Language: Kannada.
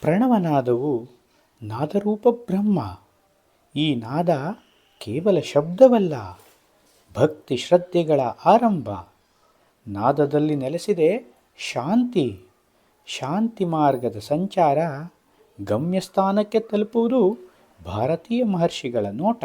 ಪ್ರಣವನಾದವು ನಾದರೂಪ ಬ್ರಹ್ಮ. ಈ ನಾದ ಕೇವಲ ಶಬ್ದವಲ್ಲ, ಭಕ್ತಿ ಶ್ರದ್ಧೆಗಳ ಆರಂಭ. ನಾದದಲ್ಲಿ ನೆಲೆಸಿದೆ ಶಾಂತಿ. ಶಾಂತಿ ಮಾರ್ಗದ ಸಂಚಾರ ಗಮ್ಯಸ್ಥಾನಕ್ಕೆ ತಲುಪುವುದು ಭಾರತೀಯ ಮಹರ್ಷಿಗಳ ನೋಟ.